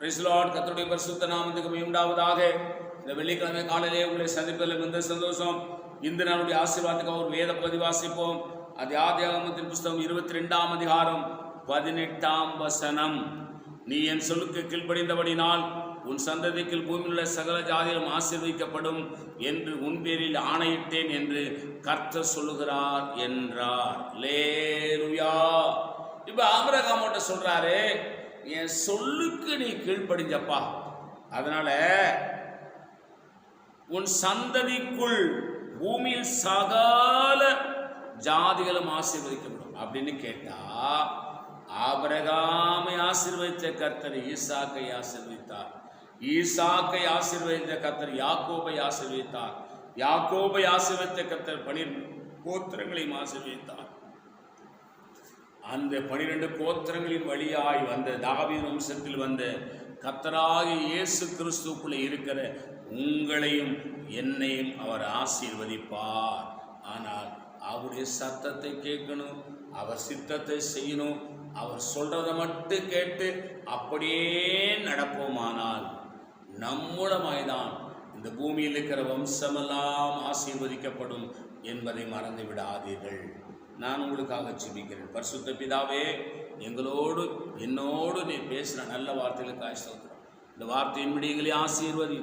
பிரைஸ்லாட் கத்தருடைய பரிசுத்த நாமத்துக்கு மீண்டாவதாக. இந்த வெள்ளிக்கிழமை காலையிலே உங்களை சந்திப்பதில் மிகுந்த சந்தோஷம். இந்த நாளுடைய ஆசீர்வாதத்துக்கு ஒரு வேத பதிவாசிப்போம். அது ஆதியாகமத்தின் புஸ்தகம் இருபத்தி ரெண்டாம் அதிகாரம் பதினெட்டாம் வசனம். நீ என் சொல்லுக்கு கீழ்ப்படிந்தபடினால் உன் சந்ததிக்கு பூமியுள்ள சகல ஜாதியிலும் ஆசீர்விக்கப்படும் என்று உன் பேரில் ஆணையிட்டேன் என்று கர்த்தர் சொல்லுகிறார் என்றார். லேருயா இப்ப ஆமரகாமோட்ட சொல்றாரு என் சொல்லுக்கு நீ கீழ்ப்படிஞ்சப்பா. அதனால உன் சந்ததிக்குள் பூமியில் சகால ஜாதிகளும் ஆசீர்வதிக்கப்படும். அப்படின்னு கேட்டா ஆபரகாமை ஆசீர்வதித்த கர்த்தர் ஈசாக்கை ஆசீர்வதித்தார். ஈசாக்கை ஆசீர்வதித்த கர்த்தர் யாக்கோபை ஆசீர்வதித்தார். யாக்கோபை ஆசீர்வதித்த கர்த்தர் பனிர் கோத்திரங்களையும் ஆசீர்வதித்தார். அந்த பனிரெண்டு கோத்திரங்களின் வழியாய் வந்த தாவீது வம்சத்தில் வந்த கத்தராகி இயேசு கிறிஸ்துக்குள்ளே இருக்கிற உங்களையும் என்னையும் அவர் ஆசீர்வதிப்பார். ஆனால் அவருடைய சத்தத்தை கேட்கணும் அவர் சித்தத்தை செய்யணும் அவர் சொல்றதை மட்டும் கேட்டு அப்படியே நடப்போமானால் நம்மூலமாய்தான் இந்த பூமியில் இருக்கிற வம்சமெல்லாம் ஆசீர்வதிக்கப்படும் என்பதை மறந்து விடாதீர்கள். நான் உங்களுக்காக ஜெபிக்கிறேன். பரிசுத்த பிதாவே எங்களோடு என்னோடு நீ பேசுகிற நல்ல வார்த்தைகளுக்கு ஸ்தோத்திரம். இந்த வார்த்தையின் முடிகளை ஆசீர்வதி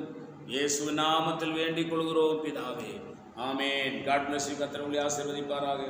இயேசு நாமத்தில் வேண்டிக் கொள்கிறோம் பிதாவே. ஆமேன். காட் பிளஸ் கத்திரவங்களை ஆசீர்வதிப்பாராக.